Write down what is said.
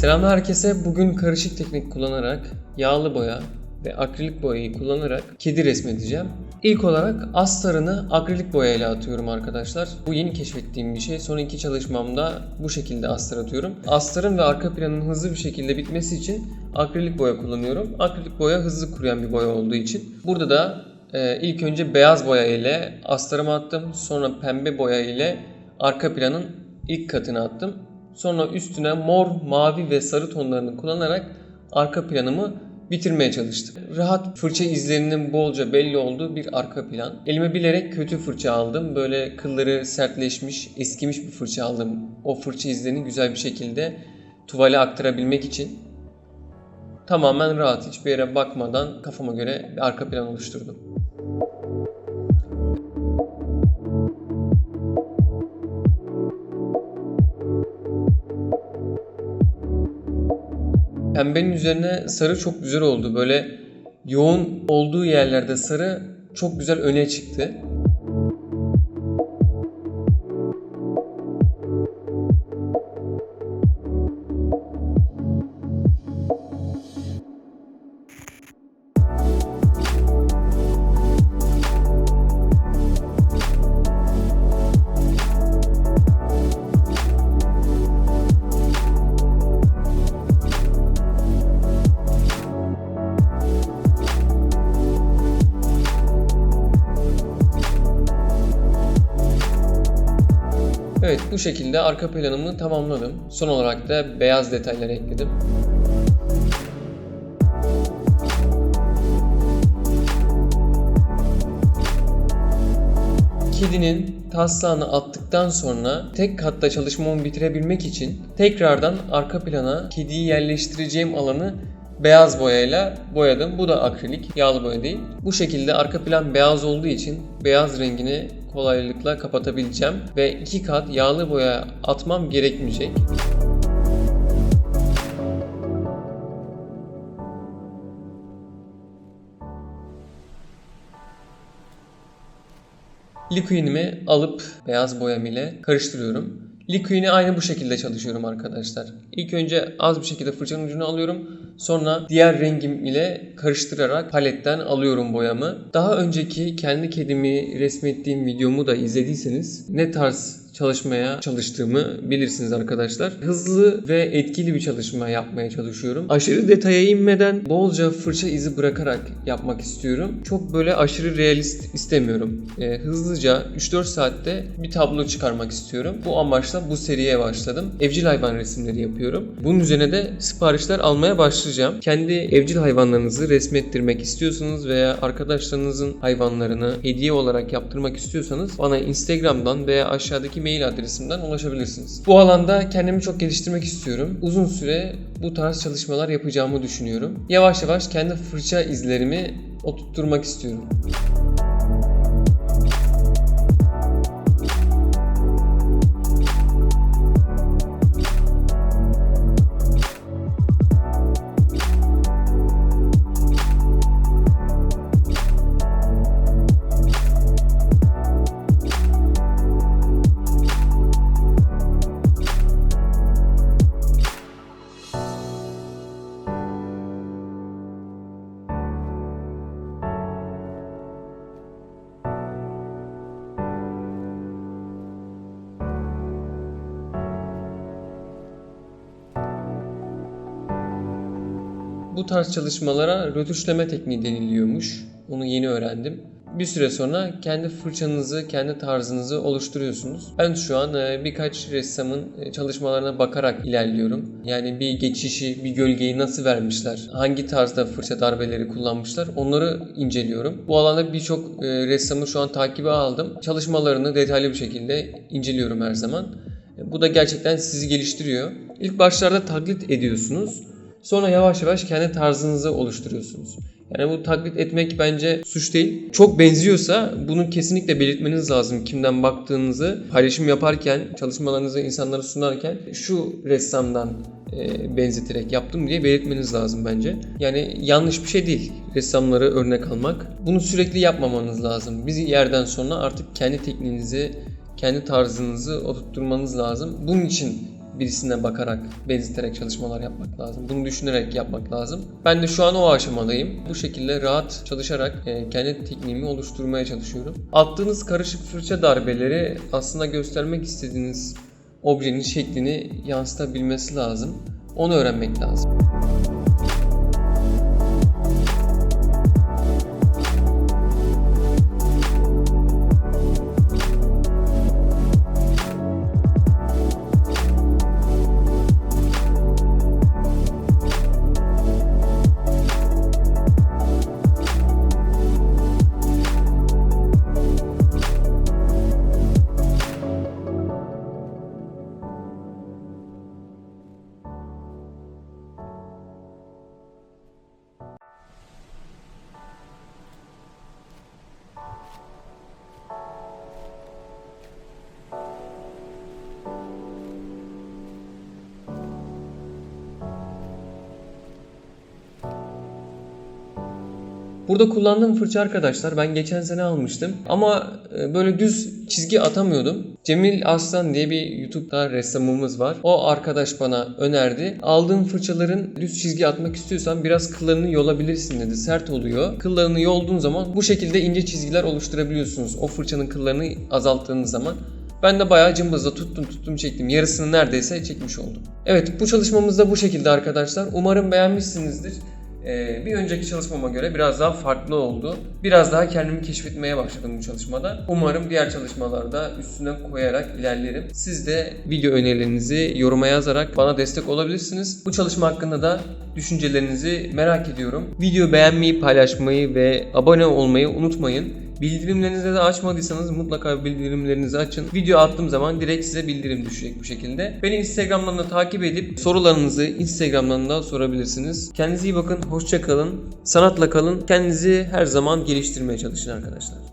Selam herkese. Bugün karışık teknik kullanarak yağlı boya ve akrilik boyayı kullanarak kedi resmedeceğim. İlk olarak astarını akrilik boyayla atıyorum arkadaşlar. Bu yeni keşfettiğim bir şey. Son iki çalışmamda bu şekilde astar atıyorum. Astarın ve arka planın hızlı bir şekilde bitmesi için akrilik boya kullanıyorum. Akrilik boya hızlı kuruyan bir boya olduğu için. Burada da e, ilk önce beyaz boya ile astarımı attım. Sonra pembe boya ile arka planın ilk katını attım. Sonra üstüne mor, mavi ve sarı tonlarını kullanarak arka planımı bitirmeye çalıştım. Rahat fırça izlerinin bolca belli olduğu bir arka plan. Elime bilerek kötü fırça aldım. Böyle kılları sertleşmiş, eskimiş bir fırça aldım. O fırça izlerini güzel bir şekilde tuvale aktarabilmek için. Tamamen rahat, hiçbir yere bakmadan kafama göre bir arka plan oluşturdum. Pembenin üzerine sarı çok güzel oldu. Böyle yoğun olduğu yerlerde sarı çok güzel öne çıktı. Evet bu şekilde arka planımı tamamladım. Son olarak da beyaz detayları ekledim. Kedinin taslağını attıktan sonra tek katta çalışmamı bitirebilmek için tekrardan arka plana kediyi yerleştireceğim alanı beyaz boyayla boyadım. Bu da akrilik, yağlı boya değil. Bu şekilde arka plan beyaz olduğu için beyaz rengini kolaylıkla kapatabileceğim ve iki kat yağlı boya atmam gerekmeyecek. Liquid'imi alıp beyaz boyam ile karıştırıyorum. Liquid'i aynı bu şekilde çalışıyorum arkadaşlar. İlk önce az bir şekilde fırçanın ucunu alıyorum. Sonra diğer rengim ile karıştırarak paletten alıyorum boyamı. Daha önceki kendi kedimi resmettiğim videomu da izlediyseniz ne tarz çalışmaya çalıştığımı bilirsiniz arkadaşlar. Hızlı ve etkili bir çalışma yapmaya çalışıyorum. Aşırı detaya inmeden bolca fırça izi bırakarak yapmak istiyorum. Çok böyle aşırı realist istemiyorum. Ee, hızlıca 3-4 saatte bir tablo çıkarmak istiyorum. Bu amaçla bu seriye başladım. Evcil hayvan resimleri yapıyorum. Bunun üzerine de siparişler almaya başlayacağım. Kendi evcil hayvanlarınızı resmettirmek istiyorsanız veya arkadaşlarınızın hayvanlarını hediye olarak yaptırmak istiyorsanız bana Instagram'dan veya aşağıdaki mail adresimden ulaşabilirsiniz. Bu alanda kendimi çok geliştirmek istiyorum. Uzun süre bu tarz çalışmalar yapacağımı düşünüyorum. Yavaş yavaş kendi fırça izlerimi oturtturmak istiyorum. Bu tarz çalışmalara rötuşlama tekniği deniliyormuş. Onu yeni öğrendim. Bir süre sonra kendi fırçanızı, kendi tarzınızı oluşturuyorsunuz. Ben şu an e, birkaç ressamın e, çalışmalarına bakarak ilerliyorum. Yani bir geçişi, bir gölgeyi nasıl vermişler, hangi tarzda fırça darbeleri kullanmışlar onları inceliyorum. Bu alanda birçok e, ressamı şu an takibe aldım. Çalışmalarını detaylı bir şekilde inceliyorum her zaman. Bu da gerçekten sizi geliştiriyor. İlk başlarda taklit ediyorsunuz. Sonra yavaş yavaş kendi tarzınızı oluşturuyorsunuz. Yani bu taklit etmek bence suç değil. Çok benziyorsa bunu kesinlikle belirtmeniz lazım. Kimden baktığınızı paylaşım yaparken, çalışmalarınızı insanlara sunarken şu ressamdan e, benzeterek yaptım diye belirtmeniz lazım bence. Yani yanlış bir şey değil ressamları örnek almak. Bunu sürekli yapmamanız lazım. Bir yerden sonra artık kendi tekniğinizi, kendi tarzınızı oturtturmanız lazım. Bunun için birisine bakarak, benzeterek çalışmalar yapmak lazım. Bunu düşünerek yapmak lazım. Ben de şu an o aşamadayım. Bu şekilde rahat çalışarak e, kendi tekniğimi oluşturmaya çalışıyorum. Attığınız karışık fırça darbeleri aslında göstermek istediğiniz objenin şeklini yansıtabilmesi lazım. Onu öğrenmek lazım. Burada kullandığım fırça arkadaşlar ben geçen sene almıştım ama e, böyle düz çizgi atamıyordum. Cemil Aslan diye bir YouTube'da ressamımız var. O arkadaş bana önerdi. Aldığın fırçaların düz çizgi atmak istiyorsan biraz kıllarını yolabilirsin dedi. Sert oluyor. Kıllarını yolduğun zaman bu şekilde ince çizgiler oluşturabiliyorsunuz. O fırçanın kıllarını azalttığınız zaman. Ben de bayağı cımbızla tuttum tuttum çektim. Yarısını neredeyse çekmiş oldum. Evet bu çalışmamız da bu şekilde arkadaşlar. Umarım beğenmişsinizdir. Ee, bir önceki çalışmama göre biraz daha farklı oldu. Biraz daha kendimi keşfetmeye başladım bu çalışmada. Umarım diğer çalışmalarda üstüne koyarak ilerlerim. Siz de video önerilerinizi yoruma yazarak bana destek olabilirsiniz. Bu çalışma hakkında da düşüncelerinizi merak ediyorum. Video beğenmeyi, paylaşmayı ve abone olmayı unutmayın. Bildirimlerinizi de açmadıysanız mutlaka bildirimlerinizi açın. Video attığım zaman direkt size bildirim düşecek bu şekilde. Beni Instagram'dan da takip edip sorularınızı Instagram'dan da sorabilirsiniz. Kendinize iyi bakın, hoşça kalın, sanatla kalın. Kendinizi her zaman geliştirmeye çalışın arkadaşlar.